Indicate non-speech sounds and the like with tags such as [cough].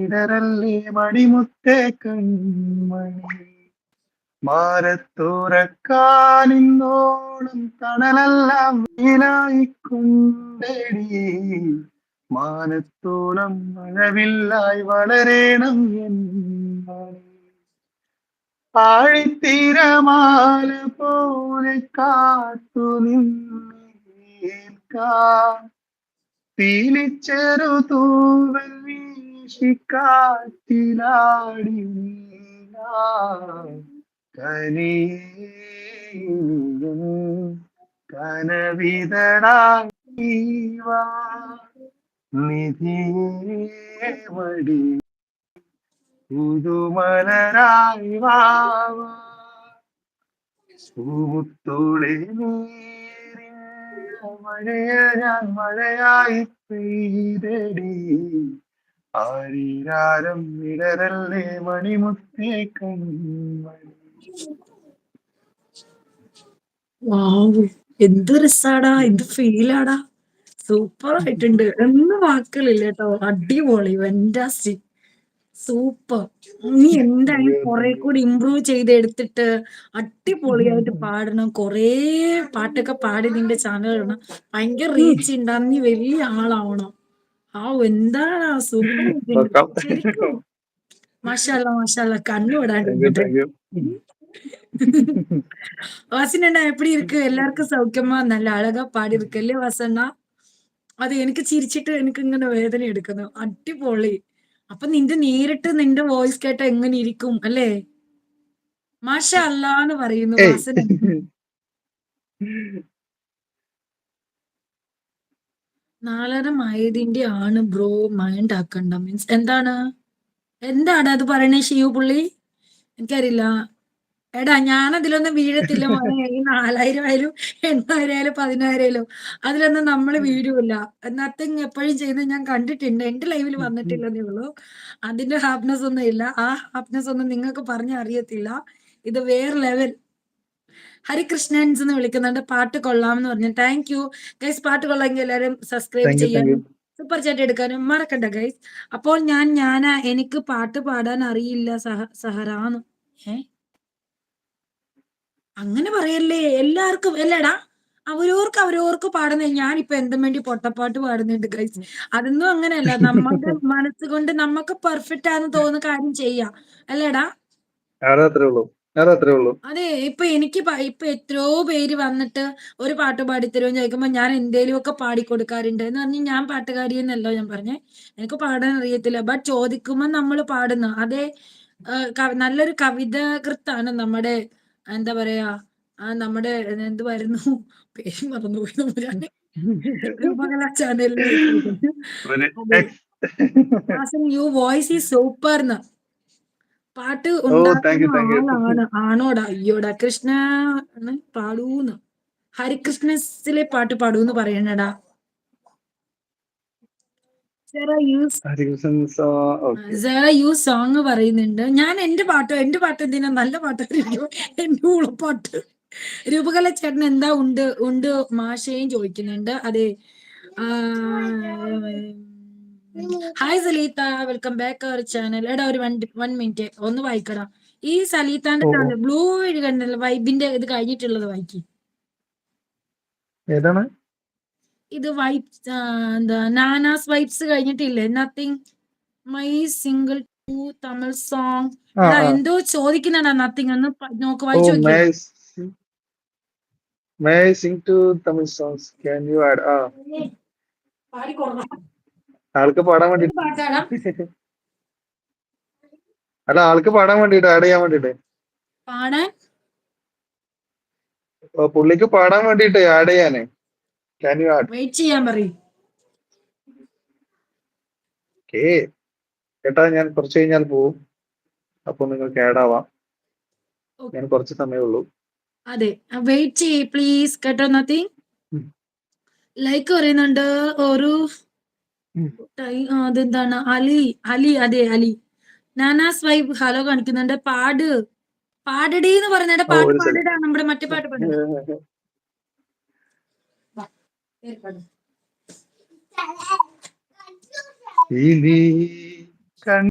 ഇടരല്ലേ മണിമുത്തേ കൺമണി. മാരത്തുറക്കാനിന്നോളം തണലെല്ലാം വീലായിക്കൊണ്ടേടി മാനത്തോളം മഴവില്ലായി വളരേണം എന്ന ആഴിത്തീരമാല പോലെ കാത്തു നിന്നേൽക്കാൻ തീലിച്ചെറു തൂവൽ വീശി നീങ്ങാൻ കനിയും കനവിതടായി വാ നിധിയേ മടി പുതുമലരായി വാവാ പൂമുത്തോളെ മഴയ ഞാൻ മഴയായി പെയ്തടി. ആരീരാരം ഇടരല്ലേ മണിമുത്തേ കൺമണി. എന്ത് രസാടാ എന്ത് ഫീലാടാ. സൂപ്പർ ആയിട്ടുണ്ട് എന്ന് വാക്കുകളില്ല കേട്ടോ അടിപൊളി വെന്റാസ്റ്റിക് സൂപ്പർ. നീ എന്തായാലും കുറെ കൂടി ഇമ്പ്രൂവ് ചെയ്തെടുത്തിട്ട് അടിപൊളിയായിട്ട് പാടണം. കൊറേ പാട്ടൊക്കെ പാടി നിന്റെ ചാനൽ ഇടണം. ഭയങ്കര റീച്ച് ഉണ്ടാകും നീ വലിയ ആളാവണം. ആ എന്താടാ സൂപ്പർ നോക്കാം. ശരിക്കും മാഷാല്ല മാഷാല്ല കണ്ണു Thank you, വിടാൻ thank you. வாசனண்ணா எப்படி இருக்கு எல்லாருக்கும் சௌக்கியமா நல்ல அழகா பாடி இருக்கு இல்லையா வாசண்ணா അത് എനിക്ക് ചിരിച്ചിട്ട് എനിക്ക് ഇങ്ങനെ വേദന എടുക്കുന്നു അടിപൊളി അപ്പൊ നിന്റെ നേരിട്ട് നിന്റെ വോയിസ് കേട്ട എങ്ങനെ ഇരിക്കും അല്ലേ മാഷ അല്ലാന്ന് പറയുന്നു ഏയ്. വാസന [laughs] നാലരമായതിന്റെ ആണ് ബ്രോ മൈൻഡ് ആക്കണ്ട. മീൻസ് എന്താണ്? എന്താണ് അത് പറയണേ ഷിയു പുള്ളി? എനിക്കറിയില്ല. എടാ ഞാൻ അതിലൊന്നും വീഴത്തില്ല മോനെ. ഈ നാലായിരം ആയാലും എണ്ണായിരം ആയാലും പതിനായിരം ആയാലും അതിലൊന്നും നമ്മൾ വീഴുമില്ല നത്തിങ് എപ്പോഴും ചെയ്യുന്നത് ഞാൻ കണ്ടിട്ടുണ്ട്. എന്റെ ലൈവിൽ വന്നിട്ടില്ലെന്നേ ഉള്ളൂ. അതിന്റെ ഹാപ്പിനെസ് ഒന്നും ഇല്ല ആ ഹാപ്പിനെസ് ഒന്നും നിങ്ങൾക്ക് പറഞ്ഞറിയത്തില്ല. ഇത് വേറെ ലെവൽ ഹരികൃഷ്ണൻസ് എന്ന് വിളിക്കുന്നുണ്ട്. പാട്ട് കൊള്ളാം എന്ന് പറഞ്ഞു. താങ്ക് യു ഗൈസ് പാട്ട് കൊള്ളാമെങ്കിൽ എല്ലാവരും സബ്സ്ക്രൈബ് ചെയ്യാനും. സൂപ്പർ ചാറ്റ് എടുക്കാനും മറക്കണ്ട ഗൈസ് അപ്പോൾ ഞാൻ ഞാനാ എനിക്ക് പാട്ട് പാടാൻ അറിയില്ല സഹ സഹറാന്ന്. ഏ? അങ്ങനെ പറയല്ലേ? എല്ലാവർക്കും അല്ലടാ അവരോർക്ക് അവരോർക്ക് പാടുന്നത് ഞാനിപ്പോ എന്തും വേണ്ടി പൊട്ടപ്പാട്ട് പാടുന്നുണ്ട് ഗൈസ് അതൊന്നും അങ്ങനെയല്ല. നമ്മുടെ [laughs] മനസ്സുകൊണ്ട് നമുക്ക് പെർഫെക്റ്റ് ആണെന്ന് തോന്നുന്ന കാര്യം ചെയ്യാം. അല്ലേടാ. അത് അത്രേ ഉള്ളൂ. അത് അത്രേ ഉള്ളൂ? അതെ ഇപ്പൊ എനിക്ക് പ- ഇപ്പൊ എത്രയോ പേര് വന്നിട്ട് ഒരു പാട്ട് പാടിത്തരുമെന്ന് ചോദിക്കുമ്പോ ഞാൻ എന്തേലും ഒക്കെ പാടിക്കൊടുക്കാറുണ്ട് എന്ന് പറഞ്ഞ് ഞാൻ പാട്ടുകാരി എന്നല്ലോ ഞാൻ പറഞ്ഞേ. എനിക്ക് പാടാൻ അറിയത്തില്ല. ബട്ട് ചോദിക്കുമ്പോ നമ്മൾ പാടുന്ന അതേ ആ, ക- നല്ലൊരു കവിതാകൃത്താണ് നമ്മുടെ എന്താ പറയാ ആ, നമ്മുടെ എന്ത് വരുന്നു പേര് മറന്നുപോയി നമ്മുടെ രൂപകലാ ചാനലിൽ ഒരു അതെ. ex- യു വോയിസ് ഈസ് സൂപ്പർന്ന്. പാട്ട് ഉണ്ടാക്കുന്ന ആണോടാ. അയ്യോടാ കൃഷ്ണ ആണ് പാടൂന്ന്. ഹരികൃഷ്ണസിലെ പാട്ട് പാടൂന്ന് പറയണടാ. യു സോങ് പറയുന്നുണ്ട്. ഞാൻ എന്റെ പാട്ട് എന്റെ പാട്ട് എന്തിനാ? നല്ല പാട്ട് എന്റെ ഉളപ്പാട്ട്. രൂപകല ചേട്ടൻ എന്താ ഉണ്ട് ഉണ്ട് മാഷയും ചോദിക്കുന്നുണ്ട്. അതെ hi Saleetha welcome back our channel എടാ ഒരു വൺ വൺ മിനിറ്റ് ഒന്ന് വായിക്കടാ. ഈ സലീത്താന്റെ. ചാനൽ ബ്ലൂ വഴി കണ്ടല്ലോ വൈബിന്റെ ഇത് കഴിഞ്ഞിട്ടുള്ളത് വായിക്കി. ഏതാണ്? ഇത് വൈബ്സ് എന്താ നാനാസ് വൈബ്സ് കഴിഞ്ഞിട്ടില്ലേ? Nothing my single to Tamil song എടാ എന്തോ ചോദിക്കുന്നുണ്ടാ നത്തിങ് ഒന്ന് നോക്ക് വായിച്ചു May I sing sing to Tamil songs you you add ആ ആൾക്ക് പാടാൻ വേണ്ടിട്ട്. അല്ല ആൾക്ക് പാടാൻ വേണ്ടിട്ട് ആഡ് ചെയ്യാൻ വേണ്ടിട്ട്. പുള്ളിക്ക് പാടാൻ വേണ്ടിട്ട് ആഡ് ചെയ്യാനേ. ക്യാൻ യു ആഡ് വെയിറ്റ് ചെയ്യാൻ പറയും. കേട്ടാ ഞാൻ കുറച്ച് കഴിഞ്ഞാൽ പോവും. അപ്പൊ നിങ്ങൾക്ക് ആഡ് ആവാം. ഞാൻ കുറച്ച് സമയമേ ഉള്ളൂ. അതെ. വെയിറ്റ് ചെയ്യ് പ്ലീസ് കേട്ടോ നത്തിങ് ലൈക്ക് പറയുന്നുണ്ട്. ഒരു അതെന്താണ്? അലി അലി അതെ അലി. നാനാ സ്വൈബ് ഹലോ കാണിക്കുന്നുണ്ട്. പാട്. പാടടി എന്ന് പറയുന്നത് പാട്ട് പാടടാ. നമ്മുടെ മറ്റേ പാട്ട് കൺ